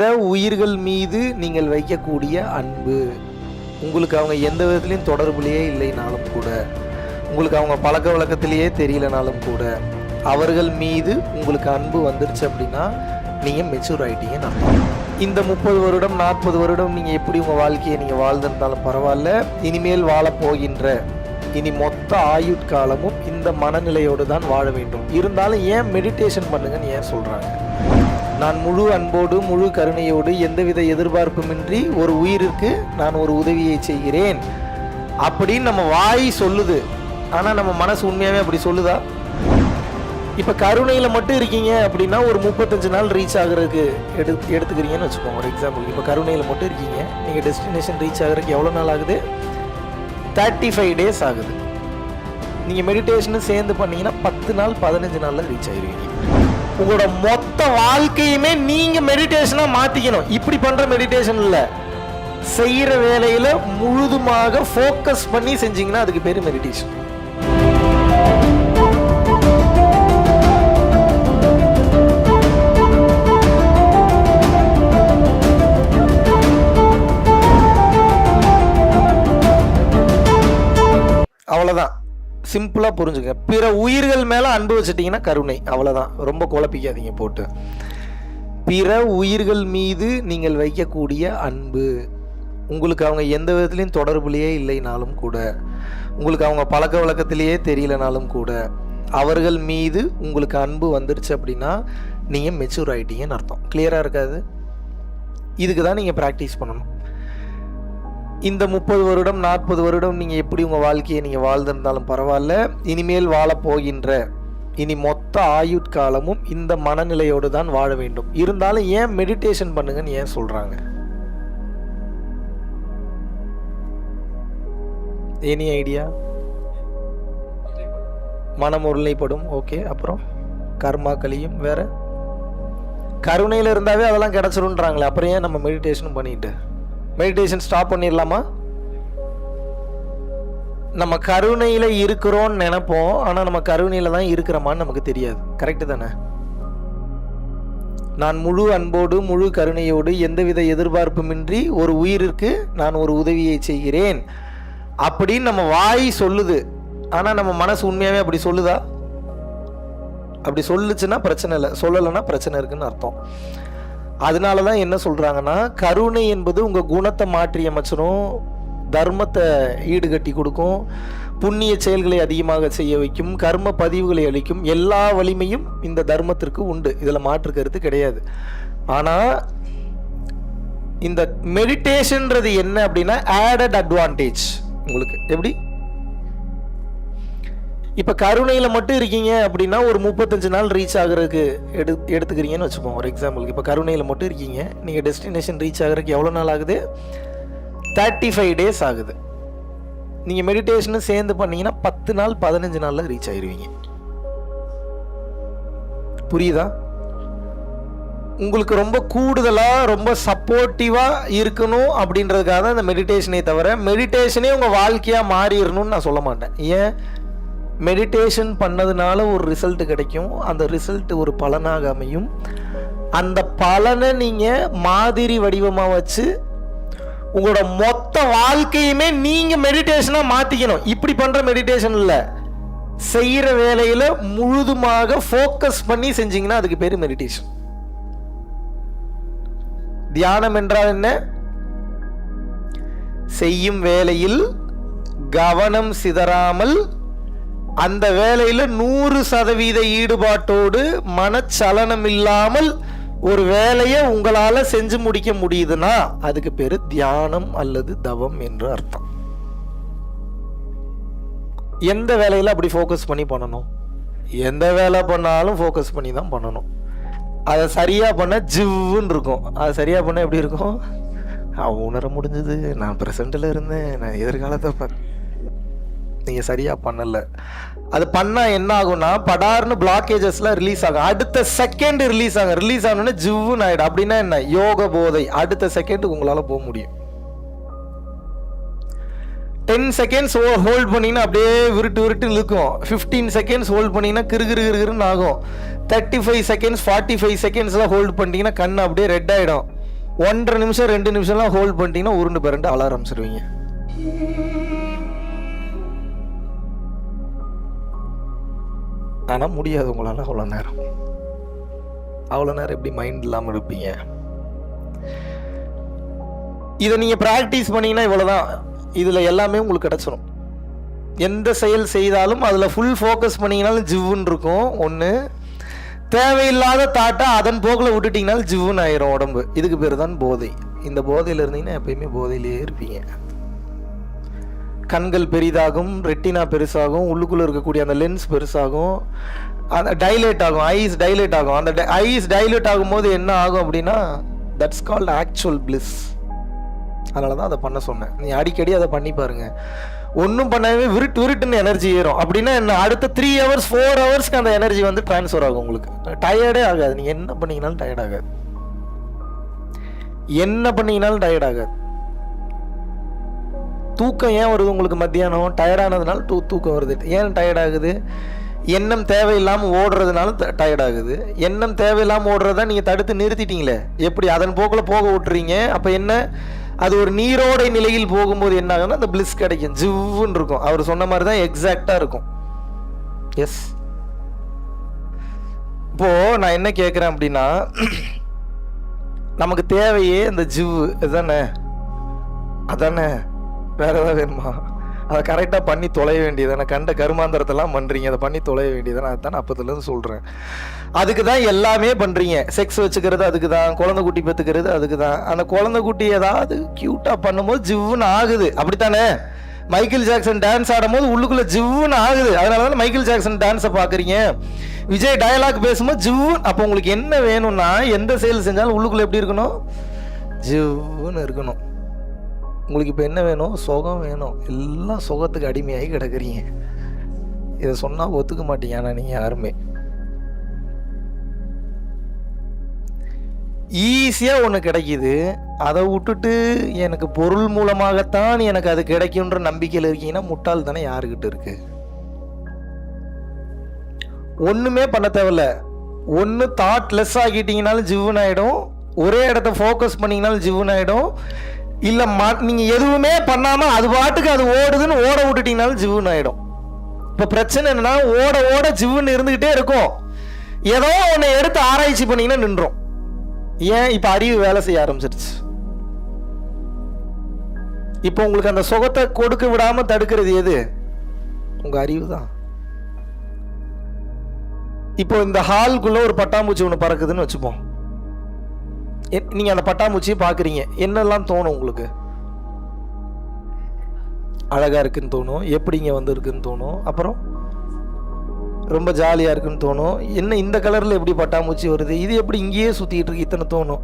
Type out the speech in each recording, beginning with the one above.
பிற உயிர்கள் மீது நீங்கள் வைக்கக்கூடிய அன்பு. உங்களுக்கு அவங்க எந்த விதத்துலையும் தொடர்புலையே இல்லைனாலும் கூட உங்களுக்கு அவங்க பழக்க வழக்கத்திலேயே தெரியலனாலும் கூட அவர்கள் மீது உங்களுக்கு அன்பு வந்துருச்சு அப்படின்னா நீங்கள் மெச்சூர் ஆகிட்டீங்க அர்த்தம் இந்த முப்பது வருடம் நாற்பது வருடம் நீங்கள் எப்படி உங்கள் வாழ்க்கையை நீங்கள் வாழ்ந்திருந்தாலும் பரவாயில்ல. இனிமேல் வாழப் போகின்ற இனி மொத்த ஆயுட்காலமும் இந்த மனநிலையோடு தான் வாழ வேண்டும். இருந்தாலும் ஏன் மெடிடேஷன் பண்ணுங்கன்னு ஏன் சொல்கிறாங்க நான் முழு அன்போடு முழு கருணையோடு எந்தவித எதிர்பார்ப்புமின்றி ஒரு உயிருக்கு நான் ஒரு உதவியை செய்கிறேன். அப்படின்னு நம்ம வாய் சொல்லுது. ஆனால் நம்ம மனசு உண்மையாகவே அப்படி சொல்லுதா? இப்போ கருணையில் மட்டும் இருக்கீங்க அப்படின்னா ஒரு முப்பத்தஞ்சு நாள் ரீச் ஆகுறதுக்கு எடு எடுத்துக்கிறீங்கன்னு வச்சுக்கோங்க. ஒரு எக்ஸாம்பிள் இப்போ கருணையில் மட்டும் இருக்கீங்க. நீங்கள் டெஸ்டினேஷன் ரீச் ஆகிறதுக்கு எவ்வளோ நாள் ஆகுது? தேர்ட்டி ஃபைவ் டேஸ் ஆகுது. நீங்கள் மெடிடேஷனும் சேர்ந்து பண்ணீங்கன்னா பத்து நாள் பதினஞ்சு நாளில் ரீச் ஆகிருவீங்க உங்களோட மொத்த வாழ்க்கையுமே நீங்கள் மெடிடேஷனாக மாற்றிக்கணும் இப்படி பண்ணுற மெடிடேஷன் இல்லை. செய்கிற வேலையில் முழுதுமாக ஃபோக்கஸ் பண்ணி செஞ்சீங்கன்னா அதுக்கு பேர் மெடிடேஷன் அவ்வளோதான் சிம்பிளாக புரிஞ்சுங்க பிற உயிர்கள் மேலே அன்பு வச்சிட்டிங்கன்னா கருணை. அவ்வளோதான் ரொம்ப குழப்பிக்காதீங்க போட்டு. பிற உயிர்கள் மீது நீங்கள் வைக்கக்கூடிய அன்பு. உங்களுக்கு அவங்க எந்த விதத்துலையும் தொடர்புலையே இல்லைனாலும் கூட உங்களுக்கு அவங்க பழக்க வழக்கத்திலேயே தெரியலனாலும் கூட அவர்கள் மீது உங்களுக்கு அன்பு வந்துருச்சு அப்படின்னா நீங்கள் மெச்சூர் ஆகிட்டீங்கன்னு அர்த்தம். கிளியராக இருக்காது? இதுக்கு தான் நீங்கள் ப்ராக்டிஸ் பண்ணணும். இந்த முப்பது வருடம் நாற்பது வருடம் நீங்கள் எப்படி உங்கள் வாழ்க்கையை நீங்கள் வாழ்ந்திருந்தாலும் பரவாயில்ல. இனிமேல் வாழப்போகின்ற இனி மொத்த ஆயுட்காலமும் இந்த மனநிலையோடு தான் வாழ வேண்டும். இருந்தாலும் ஏன் மெடிடேஷன் பண்ணுங்கன்னு ஏன் சொல்கிறாங்க எனி ஐடியா மனம் உருளைப்படும் ஓகே அப்புறம் கர்மா கலியும் வேற. கருணையில் இருந்தாவே அதெல்லாம் கிடச்சிருன்றாங்களே அப்புறம் ஏன் நம்ம மெடிடேஷனும் பண்ணிட்டு? மெடிடேஷன் ஸ்டாப் பண்ணிடலாமா? நம்ம கருணையில் இருக்கிறோன்னு நினைப்போம் ஆனால் நம்ம கருணையில் தான் இருக்கிறோமான்னு நமக்கு தெரியாது. கரெக்டு தானே? நான் முழு அன்போடு முழு கருணையோடு எந்தவித எதிர்பார்ப்புமின்றி ஒரு உயிருக்கு நான் ஒரு உதவியை செய்கிறேன். அப்படின்னு நம்ம வாய் சொல்லுது. ஆனால் நம்ம மனசு உண்மையாகவே அப்படி சொல்லுதா? அப்படி சொல்லுச்சுன்னா பிரச்சனை இல்லை. சொல்லலைன்னா பிரச்சனை இருக்குன்னு அர்த்தம். அதனால தான் என்ன சொல்கிறாங்கன்னா கருணை என்பது உங்கள் குணத்தை மாற்றி அமைச்சிடும் தர்மத்தை ஈடுகட்டி கொடுக்கும் புண்ணிய செயல்களை அதிகமாக செய்ய வைக்கும் கர்ம பதிவுகளை அளிக்கும் எல்லா வலிமையும் இந்த தர்மத்திற்கு உண்டு. இதில் மாற்று கருத்து கிடையாது. ஆனால் இந்த மெடிடேஷன்ன்றது என்ன அப்படின்னா ஆடட் அட்வான்டேஜ் உங்களுக்கு எப்படி? இப்போ கருணையில் மட்டும் இருக்கீங்க அப்படின்னா ஒரு முப்பத்தஞ்சு நாள் ரீச் ஆகுறதுக்கு எடு எடுத்துக்கிறீங்கன்னு வச்சுப்போம். ஒரு எக்ஸாம்பிளுக்கு இப்போ கருணையில் மட்டும் இருக்கீங்க. நீங்கள் டெஸ்டினேஷன் ரீச் ஆகுறதுக்கு எவ்வளோ நாள் ஆகுது? தேர்ட்டி ஃபைவ் டேஸ் ஆகுது நீங்கள் மெடிடேஷனும் சேர்ந்து பண்ணீங்கன்னா பத்து நாள் பதினஞ்சு நாளில் ரீச் ஆயிருவீங்க. புரியுதா? உங்களுக்கு ரொம்ப கூடுதலாக ரொம்ப சப்போர்ட்டிவாக இருக்கணும் அப்படின்றதுக்காக தான் இந்த மெடிடேஷனே தவிர மெடிடேஷனே உங்கள் வாழ்க்கையாக மாறிடணும்னு நான் சொல்ல மாட்டேன். ஏன்? மெடிடேஷன் பண்ணதுனால ஒரு ரிசல்ட் கிடைக்கும். அந்த ரிசல்ட் ஒரு பலனாக அமையும். அந்த பலனை நீங்கள் மாதிரி வடிவமாக வச்சு உங்களோட மொத்த வாழ்க்கையுமே நீங்கள் மெடிடேஷனாக மாற்றிக்கணும் இப்படி பண்ணுற மெடிடேஷன் இல்லை. செய்கிற வேலையில் முழுதுமாக ஃபோக்கஸ் பண்ணி செஞ்சீங்கன்னா அதுக்கு பேர் மெடிடேஷன் தியானம் என்றால் என்ன? செய்யும் வேலையில் கவனம் சிதறாமல் அந்த வேலையில் நூறு சதவீத ஈடுபாட்டோடு மனச்சலனம் இல்லாமல் ஒரு வேலையை உங்களால் செஞ்சு முடிக்க முடியுதுன்னா அதுக்கு பேர் தியானம் அல்லது தவம் என்று அர்த்தம். எந்த வேலையில் அப்படி ஃபோக்கஸ் பண்ணி பண்ணணும்? எந்த வேலை பண்ணாலும் ஃபோக்கஸ் பண்ணி தான் பண்ணணும். அதை சரியாக பண்ண ஜிவ்வுன்னு இருக்கும். அதை சரியாக பண்ண எப்படி இருக்கும்? அவன் உணர முடிஞ்சது. நான் ப்ரெசண்ட்டில் இருந்தேன். நான் எதிர்காலத்தை ப நீங்கள் சரியாக பண்ணலை. அது பண்ணால் என்ன ஆகும்னா படார்னு பிளாக்கேஜஸ்லாம் ரிலீஸ் ஆகும். அடுத்த செகண்ட் ரிலீஸ் ஆகும். ரிலீஸ் ஆகணும்னா ஜிவ்னு ஆகிடும் அப்படின்னா என்ன? யோக போதை. அடுத்த செகண்டுக்கு உங்களால் போக முடியும். டென் செகண்ட்ஸ் ஹோல்ட் பண்ணிங்கன்னா அப்படியே விருட்டு விருட்டு இருக்கும் ஃபிஃப்டீன் செகண்ட்ஸ் ஹோல்ட் பண்ணிங்கன்னா கிரு கிருன்னு ஆகும். Thirty five seconds forty five செகண்ட்ஸ்லாம் hold பண்ணிட்டீங்கன்னா கண் அப்படியே ரெட் ஆகிடும் ஒன்றரை நிமிஷம் ரெண்டு நிமிஷம்லாம் ஹோல்ட் பண்ணிட்டீங்கன்னா உருண்டு பிறண்டு அழ ஆரம்பிச்சிருவீங்க ஆனால் முடியாது உங்களால் அவ்வளோ நேரம். அவ்வளோ நேரம் எப்படி மைண்ட் இல்லாமல் இருப்பீங்க? இதை நீங்கள் ப்ராக்டிஸ் பண்ணீங்கன்னா இவ்வளோதான் இதில் எல்லாமே உங்களுக்கு கிடச்சிரும். எந்த செயல் செய்தாலும் அதில் ஃபுல் ஃபோக்கஸ் பண்ணீங்கனாலும் ஜிவ்வுன்னு இருக்கும். ஒன்று தேவையில்லாத தாட்டை அதன் போக்கில் விட்டுட்டிங்கனாலும் ஜிவ்வுன்னு ஆயிரும் உடம்பு. இதுக்கு பேர் தான் போதை. இந்த போதையில் இருந்தீங்கன்னா எப்பயுமே போதையிலேயே இருப்பீங்க. கண்கள் பெரிதாகும் ரெட்டினா பெருசாகும் உள்ளுக்குள்ளே இருக்கக்கூடிய அந்த லென்ஸ் பெருசாகும் அந்த டைலேட் ஆகும் ஐஸ் டைலேட் ஆகும். அந்த ஐஸ் டைலேட் ஆகும்போது என்ன ஆகும் அப்படின்னா தட்ஸ் கால்ட் ஆக்சுவல் பிளிஸ் அதனால தான் அதை பண்ண சொன்னேன். நீ அடிக்கடி அதை பண்ணி பாருங்க. ஒன்றும் பண்ணாமே விருட்டு விருட்டுன்னு எனர்ஜி ஏறும். அப்படின்னா என்ன? அடுத்த த்ரீ ஹவர்ஸ் ஃபோர் ஹவர்ஸ்க்கு அந்த எனர்ஜி வந்து ட்ரான்ஸ்ஃபர் ஆகும் உங்களுக்கு. டயர்டே ஆகாது. நீங்கள் என்ன பண்ணீங்கனாலும் டயர்ட் ஆகாது. என்ன பண்ணீங்கனாலும் டயர்ட் ஆகாது. தூக்கம் ஏன் வருது உங்களுக்கு மத்தியானம்? டயர்டானதுனால தூ தூக்கம் வருது. ஏன் டயர்ட் ஆகுது? எண்ணம் தேவையில்லாமல் ஓடுறதுனால டயர்ட் ஆகுது. எண்ணம் தேவையில்லாமல் ஓடுறதா நீங்கள் தடுத்து நிறுத்திட்டீங்களே? எப்படி அதன் போக்கில் போக விட்டுறீங்க? அப்போ என்ன? அது ஒரு நீரோடை நிலையில் போகும்போது என்ன ஆகும்னா அந்த பிளிஸ் கிடைக்கும். ஜிவ்வுன்னு இருக்கும். அவர் சொன்ன மாதிரி தான் எக்ஸாக்டாக இருக்கும். எஸ் இப்போது நான் என்ன கேட்குறேன் அப்படின்னா நமக்கு தேவையே இந்த ஜிவ்வு. இதுதானே? அதானே? வேற ஏதாவது வேணுமா அதை கரெக்டாக பண்ணி தொலைய வேண்டியதானே கண்ட கருமாந்திரத்தெல்லாம் பண்ணுறீங்க அதை பண்ணி தொலைய வேண்டியதானே அதுதான் அப்பத்துலேருந்து சொல்கிறேன் அதுக்கு தான் எல்லாமே பண்ணுறீங்க செக்ஸ் வச்சுக்கிறது அதுக்கு தான். குழந்தை குட்டி பெற்றுக்கிறது அதுக்கு தான். அந்த குழந்தை குட்டி ஏதாவது க்யூட்டாக பண்ணும்போது ஜிவ்னு ஆகுது. அப்படித்தானே? மைக்கேல் ஜாக்சன் டான்ஸ் ஆடும்போது உள்ளுக்குள்ளே ஜிவ்னு ஆகுது. அதனால தான் மைக்கேல் ஜாக்சன் டான்ஸை பார்க்குறீங்க விஜய் டயலாக் பேசும்போது ஜிவ் அப்போ உங்களுக்கு என்ன வேணும்னா எந்த செயல் செஞ்சாலும் உள்ளுக்குள்ளே எப்படி இருக்கணும்? ஜிவ்னு இருக்கணும். உங்களுக்கு இப்போ என்ன வேணும்? சுகம் வேணும். எல்லாம் சுகத்துக்கு அடிமையாகி கிடக்குறீங்க. இதை சொன்னால் ஒத்துக்க மாட்டீங்க ஆனால் நீங்கள் யாருமே. ஈஸியாக ஒன்று கிடைக்கிது. அதை விட்டுட்டு எனக்கு பொருள் மூலமாகத்தான் எனக்கு அது கிடைக்குன்ற நம்பிக்கையில் இருக்கீங்கன்னா முட்டாள் தானே யாருக்கிட்ட இருக்கு? ஒன்றுமே பண்ண தேவையில்ல. ஒன்று தாட் லெஸ் ஆகிட்டீங்கனாலும் ஜிவ்வுன்னு ஆகிடும் ஒரே இடத்த ஃபோக்கஸ் பண்ணிங்கனாலும் ஜிவன் ஆகிடும் இல்லை நீங்கள் எதுவுமே பண்ணாமல் அது பாட்டுக்கு அது ஓடுதுன்னு ஓட விட்டுட்டீங்கனாலும் ஜிவுன்னு ஆகிடும் இப்போ பிரச்சனை என்னன்னா ஓட ஓட ஜிவுன்னு இருந்துக்கிட்டே இருக்கும். ஏதோ ஒன்று எடுத்து ஆராய்ச்சி பண்ணீங்கன்னா நின்றோம். ஏன் இப்போ அறிவு வேலை செய்ய ஆரம்பிச்சிருச்சு? இப்போ உங்களுக்கு அந்த சுகத்தை கொடுக்க விடாமல் தடுக்கிறது எது? உங்கள் அறிவு தான். இப்போ இந்த ஹால்குள்ளே ஒரு பட்டாம்பூச்சி ஒன்று பறக்குதுன்னு வச்சுப்போம். நீங்கள் அந்த பட்டாம்பூச்சியை பார்க்குறீங்க. என்னெல்லாம் தோணும் உங்களுக்கு? அழகாக இருக்குன்னு தோணும். எப்படி இங்கே வந்து இருக்குன்னு தோணும். அப்புறம்? ரொம்ப ஜாலியாக இருக்குன்னு தோணும். என்ன இந்த கலரில் எப்படி பட்டாம்பூச்சி வருது? இது எப்படி இங்கேயே சுற்றிட்டு இருக்கு? இத்தனை தோணும்.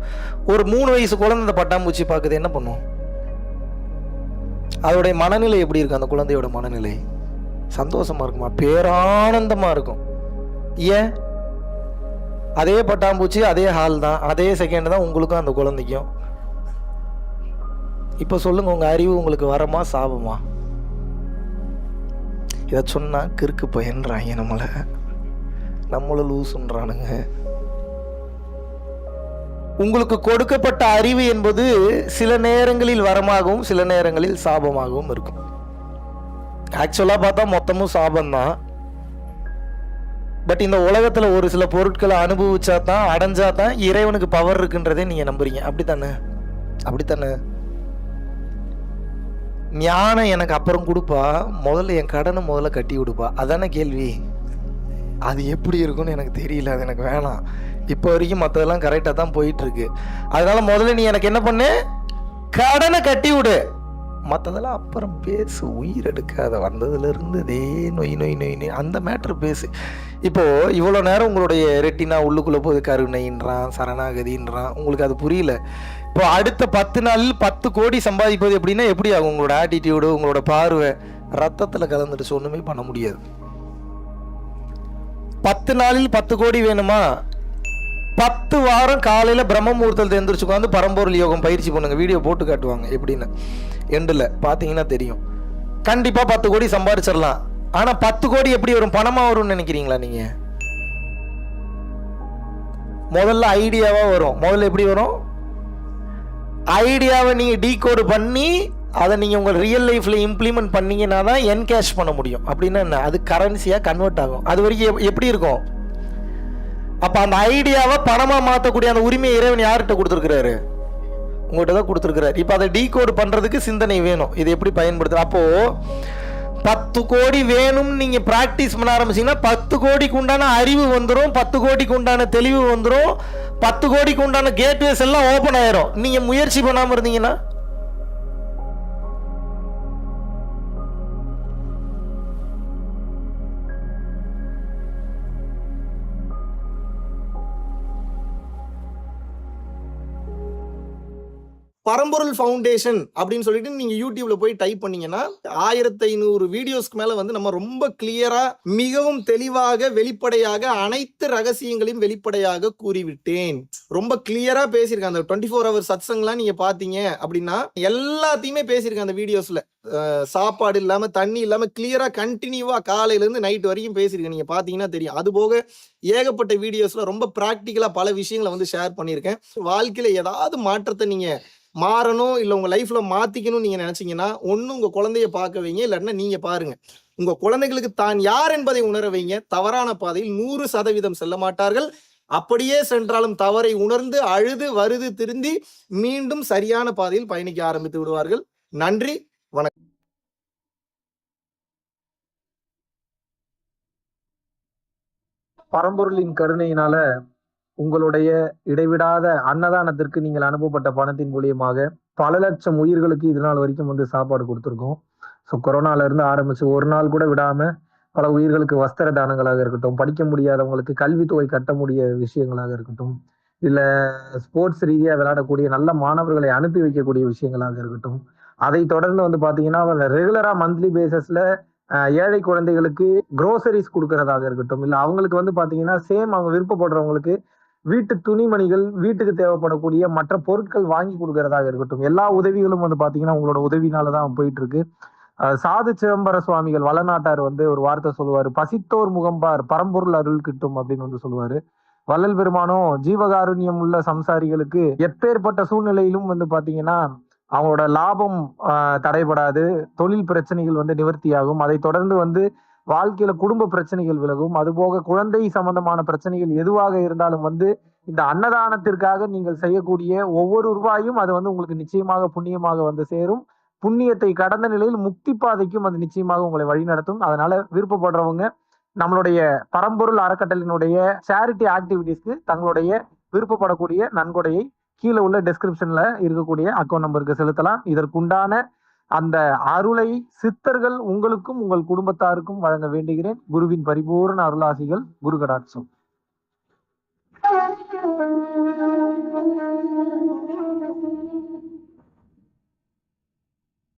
ஒரு மூணு வயசு குழந்தை இந்த பட்டாம்பூச்சி பார்க்குது. என்ன பண்ணும்? அதோடைய மனநிலை எப்படி இருக்கும் அந்த குழந்தையோட மனநிலை? சந்தோஷமா இருக்குமா? பேரானந்தமாக இருக்கும். ஏன்? அதே பட்டாம்பூச்சி அதே ஹால் தான். அதே செகண்ட் தான் உங்களுக்கும் அந்த குழந்தைக்கும். இப்போ சொல்லுங்க உங்கள் அறிவு உங்களுக்கு வரமா சாபமா இதை சொன்னால் கிறுக்கு பயன்றாங்க நம்மளை. நம்மளை லூசுன்றானுங்க உங்களுக்கு கொடுக்கப்பட்ட அறிவு என்பது சில நேரங்களில் வரமாகவும் சில நேரங்களில் சாபமாகவும் இருக்கும். ஆக்சுவலாக பார்த்தா மொத்தமும் சாபம்தான். பட் இந்த உலகத்தில் ஒரு சில பொருட்களை அனுபவிச்சா தான் அடைஞ்சா தான் இறைவனுக்கு பவர் இருக்குன்றதே நீங்கள் நம்புறீங்க. அப்படித்தானே? அப்படித்தானே? ஞானம் எனக்கு அப்புறம் கொடுப்பா. முதல்ல என் கடனை முதல்ல கட்டி விடுப்பா. அதானே கேள்வி? அது எப்படி இருக்கும்னு எனக்கு தெரியல. அது எனக்கு வேணாம். இப்போ வரைக்கும் மற்றதெல்லாம் கரெக்டாக தான் போயிட்டு இருக்கு. அதனால முதல்ல நீ எனக்கு என்ன பண்ணு? கடனை கட்டி விடு. மற்றதெல்லாம் அப்புறம் பேசு உயிர் எடுக்காத வந்ததுலேருந்து இதே நொய் நொய் நொய் நொய். அந்த மேட்ரு பேசு. இப்போது இவ்வளோ நேரம் உங்களுடைய ரெட்டினா உள்ளுக்குள்ளே போது கருணைன்றான் சரணாகதின்றான். உங்களுக்கு அது புரியல. இப்போ அடுத்த பத்து நாளில் பத்து கோடி சம்பாதிப்பது எப்படின்னா எப்படி ஆகும்? உங்களோட ஆட்டிடியூடு உங்களோட பார்வை ரத்தத்தில் கலந்துடுச்சு. ஒன்றுமே பண்ண முடியாது. பத்து நாளில் பத்து கோடி வேணுமா? பத்து வாரம் காலையில் பிரம்ம முகூர்த்தத்தில் எந்திரிச்சு உட்காந்து பரம்பொருள் யோகம் பயிற்சி பண்ணுங்க வீடியோ போட்டு காட்டுவாங்க. எப்படின்னு. எண்டில் பார்த்தீங்கன்னா தெரியும். கண்டிப்பாக பத்து கோடி சம்பாதிச்சிடலாம் ஆனால் பத்து கோடி எப்படி வரும்? பணமாக வரும்னு நினைக்கிறீங்களா நீங்கள் முதல்ல ஐடியாவாக வரும். முதல்ல எப்படி வரும்? ஐடியாவை நீங்கள் டீகோடு பண்ணி அதை நீங்கள் உங்கள் ரியல் லைஃப்பில் இம்ப்ளிமெண்ட் பண்ணீங்கன்னா தான் என்கேஷ் பண்ண முடியும். அப்படின்னா என்ன? அது கரன்சியாக கன்வெர்ட் ஆகும். அது வரைக்கும் எப்- எப்படி இருக்கும்? அப்போ அந்த ஐடியாவை பணமாக மாற்றக்கூடிய அந்த உரிமையை இறைவன் யார்கிட்ட கொடுத்துருக்குறாரு? உங்கள்கிட்ட தான் கொடுத்துருக்குறாரு. இப்போ அதை டீகோடு பண்ணுறதுக்கு சிந்தனை வேணும். இது எப்படி பயன்படுத்துகிற அப்போது பத்து கோடி வேணும்னு நீங்கள் ப்ராக்டிஸ் பண்ண ஆரம்பிச்சீங்கன்னா பத்து கோடிக்கு உண்டான அறிவு வந்துடும் பத்து கோடிக்கு உண்டான தெளிவு வந்துடும் பத்து கோடிக்கு உண்டான கேட்வேஸ் எல்லாம் ஓப்பன் ஆயிரும். நீங்கள் முயற்சி பண்ணாமல் இருந்தீங்கன்னா பரம்பொருள் ஃபவுண்டேஷன் அப்படின்னு சொல்லிட்டு நீங்க யூடியூப்ல போய் டைப் பண்ணீங்கன்னா ஆயிரத்தி ஐநூறு வீடியோஸ்க்கு மேல வந்து நம்ம ரொம்ப கிளியரா மிகவும் தெளிவாக வெளிப்படையாக அனைத்து ரகசியங்களையும் வெளிப்படையாக கூறிவிட்டேன். ரொம்ப கிளியரா பேசியிருக்கேன். அந்த டுவெண்ட்டி ஃபோர் ஹவர் சத்சங்லாம் நீங்க பாத்தீங்க அப்படின்னா எல்லாத்தையுமே பேசியிருக்கேன் அந்த வீடியோஸ்ல சாப்பாடு இல்லாம தண்ணி இல்லாம கிளியரா கண்டினியூவா காலையில இருந்து நைட் வரைக்கும் பேசியிருக்கேன். நீங்க பாத்தீங்கன்னா தெரியும். அது போக ஏகப்பட்ட வீடியோஸ்ல ரொம்ப பிராக்டிக்கலா பல விஷயங்களை வந்து ஷேர் பண்ணியிருக்கேன். வாழ்க்கையில ஏதாவது மாற்றத்தை நீங்க மாறணும் இல்லை உங்கள் லைஃப்பில் மாற்றிக்கணும்னு நீங்கள் நினச்சிங்கன்னா ஒன்று உங்கள் குழந்தைய பார்க்க வைங்க இல்லைன்னா நீங்கள் பாருங்க. உங்கள் குழந்தைகளுக்கு தான் யார் என்பதை உணர வைங்க. தவறான பாதையில் நூறு சதவீதம் செல்ல மாட்டார்கள். அப்படியே சென்றாலும் தவறை உணர்ந்து அழுது வருது திருந்தி மீண்டும் சரியான பாதையில் பயணிக்க ஆரம்பித்து விடுவார்கள். நன்றி வணக்கம். பரம்பொருளின் கருணையினால உங்களுடைய இடைவிடாத அன்னதானத்திற்கு நீங்கள் அனுப்பப்பட்ட பணத்தின் மூலியமாக பல லட்சம் உயிர்களுக்கு இது நாள் வரைக்கும் வந்து சாப்பாடு கொடுத்துருக்கோம். ஸோ கொரோனால இருந்து ஆரம்பிச்சு ஒரு நாள் கூட விடாம பல உயிர்களுக்கு வஸ்திர தானங்களாக இருக்கட்டும் படிக்க முடியாதவங்களுக்கு கல்வித்தொகை கட்ட முடிய விஷயங்களாக இருக்கட்டும் இல்ல ஸ்போர்ட்ஸ் ரீதியா விளையாடக்கூடிய நல்ல மாணவர்களை அனுப்பி வைக்கக்கூடிய விஷயங்களாக இருக்கட்டும் அதை தொடர்ந்து வந்து பாத்தீங்கன்னா ரெகுலரா மந்த்லி பேசிஸ்ல ஏழை குழந்தைகளுக்கு க்ரோசரிஸ் கொடுக்கறதாக இருக்கட்டும் இல்லை அவங்களுக்கு வந்து பார்த்தீங்கன்னா சேம் அவங்க விருப்பப்படுறவங்களுக்கு வீட்டு துணிமணிகள் வீட்டுக்கு தேவைப்படக்கூடிய மற்ற பொருட்கள் வாங்கி கொடுக்கறதாக இருக்கட்டும். எல்லா உதவிகளும் வந்து பார்த்தீங்கன்னா உங்களோட உதவினால தான் போயிட்டு இருக்கு சாது சிதம்பர சுவாமிகள் வளநாட்டார் வந்து ஒரு வார்த்தை சொல்லுவார். பசித்தோர் முகம்பார் பரம்பொருள் அருள் கிட்டும் அப்படின்னு வந்து சொல்லுவாரு. வள்ளல் பெருமானும் ஜீவகாருண்யம் உள்ள சம்சாரிகளுக்கு எப்பேற்பட்ட சூழ்நிலையிலும் வந்து பாத்தீங்கன்னா அவங்களோட லாபம் தடைபடாது. தொழில் பிரச்சனைகள் வந்து நிவர்த்தியாகும். அதை தொடர்ந்து வந்து வாழ்க்கையில குடும்ப பிரச்சனைகள் விலகும். அதுபோக குழந்தை சம்பந்தமான பிரச்சனைகள் எதுவாக இருந்தாலும் வந்து இந்த அன்னதானத்திற்காக நீங்கள் செய்யக்கூடிய ஒவ்வொரு ரூபாயும் அது வந்து உங்களுக்கு நிச்சயமாக புண்ணியமாக வந்து சேரும். புண்ணியத்தை கடந்த நிலையில் முக்தி பாதைக்கும் அது நிச்சயமாக உங்களை வழிநடத்தும் அதனால விருப்பப்படுறவங்க நம்மளுடைய பரம்பொருள் அறக்கட்டளினுடைய சேரிட்டி ஆக்டிவிட்டீஸ்க்கு தங்களுடைய விருப்பப்படக்கூடிய நன்கொடையை கீழே உள்ள டிஸ்கிரிப்ஷன்ல இருக்கக்கூடிய அக்கௌண்ட் நம்பருக்கு செலுத்தலாம். இதற்குண்டான அந்த அருளை சித்தர்கள் உங்களுக்கும் உங்கள் குடும்பத்தாருக்கும் வழங்க வேண்டுகிறேன். குருவின் பரிபூர்ண அருளாசிகள் குரு கடாட்சம்